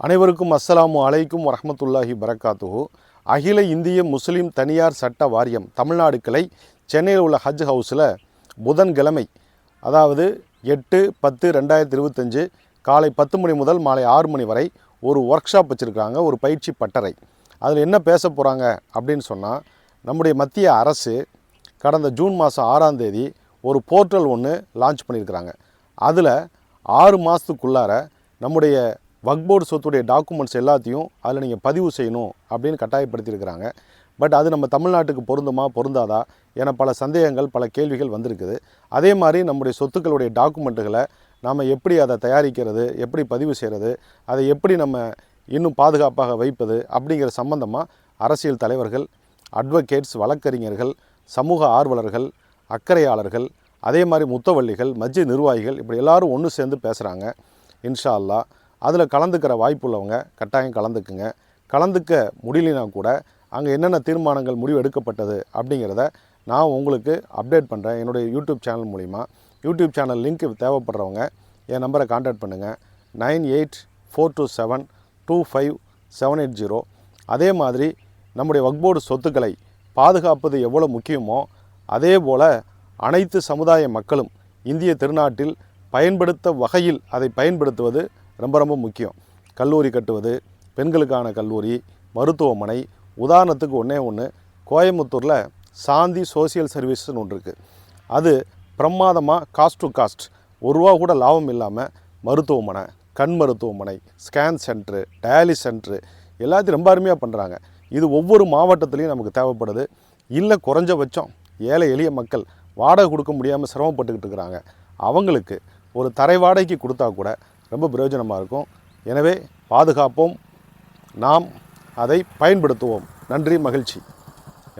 அனைவருக்கும் அஸ்ஸலாமு அலைக்கும் வரமத்துல்லாஹி பரக்காத்துஹு அகில இந்திய முஸ்லீம் தனியார் சட்ட வாரியம் தமிழ்நாடு கிளை சென்னையில் உள்ள ஹஜ் ஹவுஸில் புதன்கிழமை அதாவது எட்டு பத்து ரெண்டாயிரத்தி இருபத்தஞ்சு காலை பத்து மணி முதல் மாலை ஆறு மணி வரை ஒரு ஒர்க் ஷாப் வச்சுருக்காங்க ஒரு பயிற்சி பட்டறை. அதில் என்ன பேச போகிறாங்க அப்படின்னு சொன்னால் நம்முடைய மத்திய அரசு கடந்த ஜூன் மாதம் ஆறாம் தேதி ஒரு போர்ட்டல் ஒன்று லான்ச் பண்ணியிருக்கிறாங்க. அதில் ஆறு மாதத்துக்குள்ளார நம்முடைய வக்போர்டு சொத்துடைய டாக்குமெண்ட்ஸ் எல்லாத்தையும் அதில் நீங்கள் பதிவு செய்யணும் அப்படின்னு கட்டாயப்படுத்தியிருக்கிறாங்க. பட் அது நம்ம தமிழ்நாட்டுக்கு பொருந்துமா பொருந்தாதா என பல சந்தேகங்கள் பல கேள்விகள் வந்திருக்குது. அதே மாதிரி நம்முடைய சொத்துக்களுடைய டாக்குமெண்ட்டுகளை நாம் எப்படி அதை தயாரிக்கிறது எப்படி பதிவு செய்கிறது அதை எப்படி நம்ம இன்னும் பாதுகாப்பாக வைப்பது அப்படிங்கிற சம்பந்தமாக அரசியல் தலைவர்கள் அட்வொகேட்ஸ் வழக்கறிஞர்கள் சமூக ஆர்வலர்கள் அக்கறையாளர்கள் அதே மாதிரி முத்தவள்ளிகள் மஸ்ஜித் நிர்வாகிகள் இப்படி எல்லோரும் ஒன்று சேர்ந்து பேசுகிறாங்க இன்ஷா அல்லாஹ் அதில் கலந்துக்கிற வாய்ப்பு உள்ளவங்க கட்டாயம் கலந்துக்குங்க. கலந்துக்க முடியலனா கூட அங்கே என்னென்ன தீர்மானங்கள் முடிவு எடுக்கப்பட்டது அப்படிங்கிறத நான் உங்களுக்கு அப்டேட் பண்ணுறேன் என்னுடைய யூடியூப் சேனல் மூலிமா யூடியூப் சேனல் லிங்க் தேவைப்படுறவங்க என் நம்பரை காண்டாக்ட் பண்ணுங்கள் nine eight four two seven two five seven eight zero. அதே மாதிரி நம்முடைய வக்போர்டு சொத்துக்களை பாதுகாப்பது எவ்வளோ முக்கியமோ அதே போல் அனைத்து சமுதாய மக்களும் இந்திய திருநாட்டில் பயன்படுத்த வகையில் அதை பயன்படுத்துவது ரொம்ப ரொம்ப முக்கியம். கல்லூரி கட்டுவது பெண்களுக்கான கல்லூரி மருத்துவமனை உதாரணத்துக்கு ஒன்றே ஒன்று கோயம்புத்தூரில் சாந்தி சோசியல் சர்வீஸ்னு ஒன்று இருக்குது அது பிரமாதமாக காஸ்ட் டு காஸ்ட் ஒரு ரூபா கூட லாபம் இல்லாமல் மருத்துவமனை கண் மருத்துவமனை ஸ்கேன் சென்ட்ரு டயாலிஸ் சென்ட்ரு எல்லாத்தையும் ரொம்ப அருமையாக பண்ணுறாங்க இது ஒவ்வொரு மாவட்டத்துலேயும் நமக்கு தேவைப்படுது. இல்லை குறைஞ்சபட்சம் ஏழை எளிய மக்கள் வாடகை கொடுக்க முடியாமல் சிரமப்பட்டுக்கிட்டு இருக்கிறாங்க. அவங்களுக்கு ஒரு தரை வாடகைக்கு கொடுத்தா கூட ரொம்ப பிரயோஜனமாக இருக்கும். எனவே பாதுகாப்போம். நாம் அதை பயன்படுத்துவோம். நன்றி மகிழ்ச்சி.